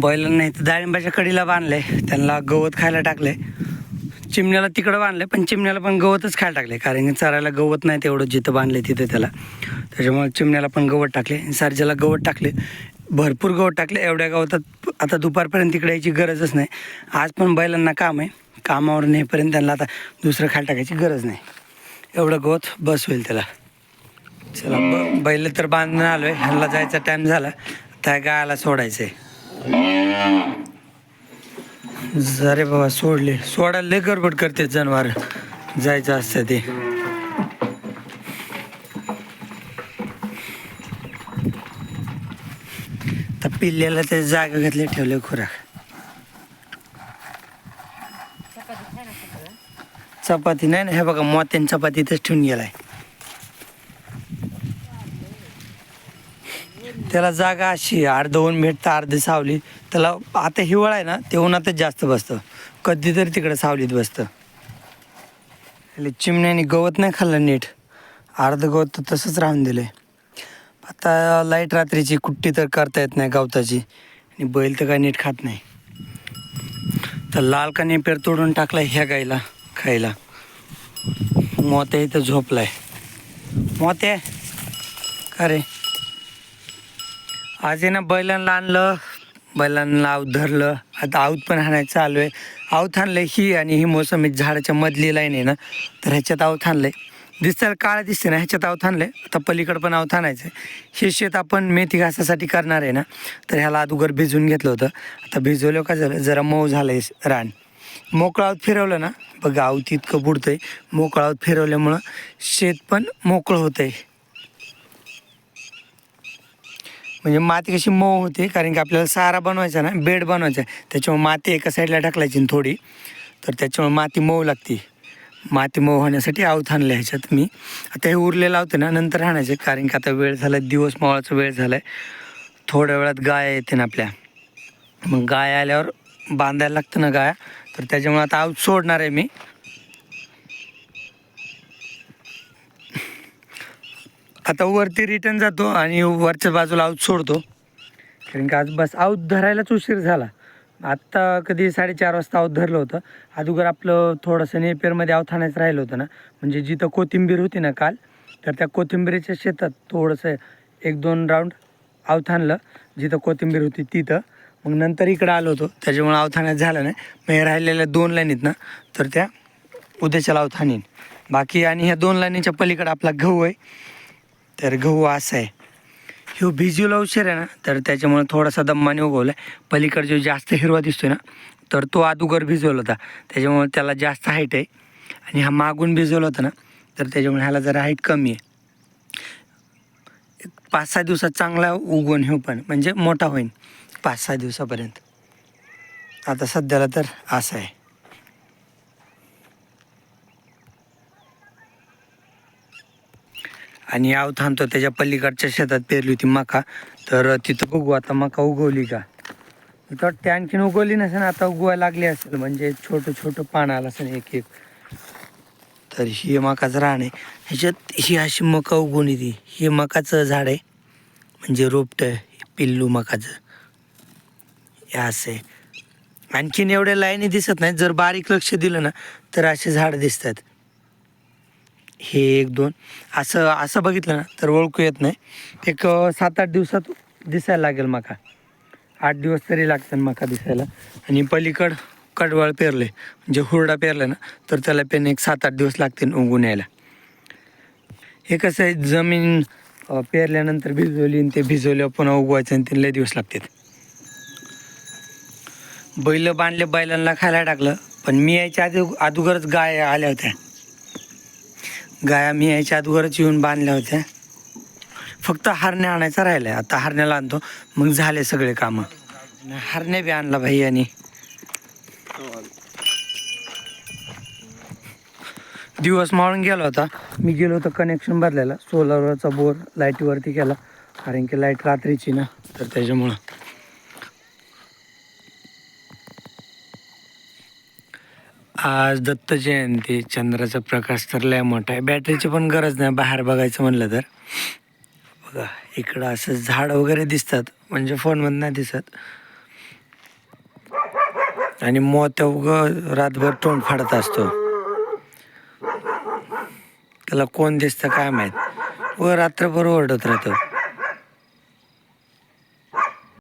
बैलांना इथं डाळिंबाच्या कडीला बांधले त्यांना गवत खायला टाकले चिमण्याला तिकडं बांधले पण चिमण्याला पण गवतच खायला टाकले कारण की चरायला गवत नाही तेवढं जिथं बांधले तिथं त्याला. त्याच्यामुळे चिमण्याला पण गवत टाकले सारजेला गवत टाकले भरपूर गवत टाकले एवढ्या गवतात आता दुपारपर्यंत तिकडे यायची गरजच नाही. आज पण बैलांना काम आहे. कामावर नेपर्यंत त्यांना आता दुसरं खायला टाकायची गरज नाही. एवढं गवत बस होईल त्याला. चला ब बैल तर बांधून आलो आहे ह्यांना जायचा टाईम झाला. त्या गायाला सोडायचं आहे अरे बाबा सोडले. सोडायला लय गडबड करते जनावर. जायचं असतं ते. तर पिल्ल्याला ते जागा घेतले ठेवले खुराक. चपाती नाही ना? हे बघा मोत्यान चपाती इथंच ठेवून गेलाय. त्याला जागा अशी आहे, अर्ध ऊन भेटतं अर्धी सावली. त्याला आता हिवाळा आहे ना ते उन्हातच जास्त बसतं. कधीतरी तिकडे सावलीत बसतं. हॅलो चिमण्याने गवत नाही खाल्लं नीट. अर्ध गवत तर तसंच राहून दिलं आता लाइट रात्रीची कुट्टी तर करता येत नाही गवताची. आणि बैल तर काय नीट खात नाही. तर लाल काने पेर तोडून टाकला ह्या गाईला खायला. मोत्या इथं झोपलाय. मोत्या? का रे? आज आहे ना बैलांना आणलं बैलांना आऊत धरलं. आता आऊत पण हाणायचं चालू आहे. आऊत आणलं ही आणि ही मोसमी झाडाच्या मधली लाईन आहे ना तर ह्याच्यात आऊत आणलंय. दिसतं काळं दिसते ना ह्याच्यात आऊत आणलंय. आता पलीकडं पण आऊत आणायचं आहे हे शेत आपण मेथी घासासाठी करणार आहे ना तर ह्याला अगोदर भिजवून घेतलं होतं. आता भिजवलं का झालं? जरा मऊ झालं आहे रान. मोकळं आऊत फिरवलं ना बघा आऊत इतकं बुडतंय. मोकळं आऊत फिरवल्यामुळं शेत पण मोकळं होतंय. म्हणजे माती कशी मऊ होते कारण की आपल्याला सारा बनवायचा ना बेड बनवायचा त्याच्यामुळे माती एका साईडला टाकलायची थोडी. तर त्याच्यामुळे माती मऊ लागते. माती मऊ होण्यासाठी आवत आणलं ह्याच्यात मी. आता हे उरलेलं आवते ना नंतर आणायचे कारण की आता वेळ झाला दिवस मावळाचा वेळ झाला आहे थोड्या वेळात गाय येते ना आपल्या. मग गाय आल्यावर बांधायला लागतं ना गाया. तर त्याच्यामुळे आता आऊत सोडणार आहे मी. आता वरती रिटर्न जातो आणि वरच्या बाजूला आऊत सोडतो. कारण की आज बस आऊत धरायलाच उशीर झाला. आत्ता कधी साडेचार वाजता आऊत धरलं होतं. अगोदर आपलं थोडंसं नेपेरमध्ये आऊत आणायचं राहिलं होतं ना. म्हणजे जिथं कोथिंबीर होती ना काल तर त्या कोथिंबीरीच्या शेतात थोडंसं एक दोन राऊंड आऊत आणलं. जिथं कोथिंबीर होती तिथं. मग नंतर इकडं आलो होतो. त्याच्यामुळे आऊत झालं नाही. मग हे राहिलेल्या दोन लाईनीत ना तर त्या उद्याच्या आऊत बाकी आणि ह्या दोन लाईनीच्या पलीकडं आपला गहू आहे. तर गहू असा आहे. ह्यो भिजवला उशीर आहे ना तर त्याच्यामुळे थोडासा दम्माने उगवला. आहे पलीकडे जो जास्त हिरवा दिसतोय ना तर तो अदुगर भिजवला होता. त्याच्यामुळे त्याला जास्त हाईट आहे. आणि हा मागून भिजवला होता ना तर त्याच्यामुळे ह्याला जरा हाईट कमी आहे. एक पाच सहा दिवसात चांगला उगवण हे पण म्हणजे मोठा होईल पाच सहा दिवसापर्यंत. आता सध्याला तर असं आहे. आणि याव थांबतो त्याच्या पलीकडच्या शेतात पेरली होती मका. तर तिथं बघू आता मका उगवली का? तर वाटते आणखीन उगवली नसेल आता उगवायला लागली असेल. म्हणजे छोटं छोटं पान आलं असेल एक एक. तर ही मकाचं राहण आहे. ह्याच्यात ही अशी मका उगवून येते. हे मकाचं झाड आहे. म्हणजे रोपटं पिल्लू मकाचं. हे असं आहे. आणखीन एवढ्या लाईनी दिसत नाहीत. जर बारीक लक्ष दिलं ना तर असे झाडं दिसतात. हे एक दोन. असं असं बघितलं ना तर ओळखू येत नाही. एक सात आठ दिवसात दिसायला लागेल मका. आठ दिवस तरी लागतात मका दिसायला. आणि पलीकड कडवळ पेरले म्हणजे हुरडा पेरला ना तर त्याला पेन एक सात आठ दिवस लागतील उगून यायला. हे कसं आहे जमीन पेरल्यानंतर भिजवली आणि ते भिजवल्यावर पुन्हा उगवायचं आणि ते लय दिवस लागतात. बैल बांधले बैलांना खायला टाकलं पण मी यायच्या आधी अगोदरच गाय आल्या होत्या. गाया मी यायच्या आतवरच येऊन बांधल्या होत्या. फक्त हरण्या आणायचा राहिलाय. आता हरण्याला आणतो. मग झाले सगळे कामं. हरण्या बी आणला भाई आणि दिवस मावळून गेला होता. मी गेलो होतो कनेक्शन भरलेला सोलरवरचा बोर लाईटवरती केला. कारण की लाइट रात्रीची ना. तर त्याच्यामुळं आज दत्त जयंती चंद्राचा प्रकाश तर लय मोठा आहे. बॅटरीची पण गरज नाही बाहेर बघायचं म्हणलं तर. बघा इकडं असं झाड वगैरे दिसतात म्हणजे फोनमध्ये नाही दिसत. आणि मोत्या उग रातभर तोंड फाडत असतो. त्याला कोण दिसतं काय माहीत? व रात्रभर ओरडत राहतो.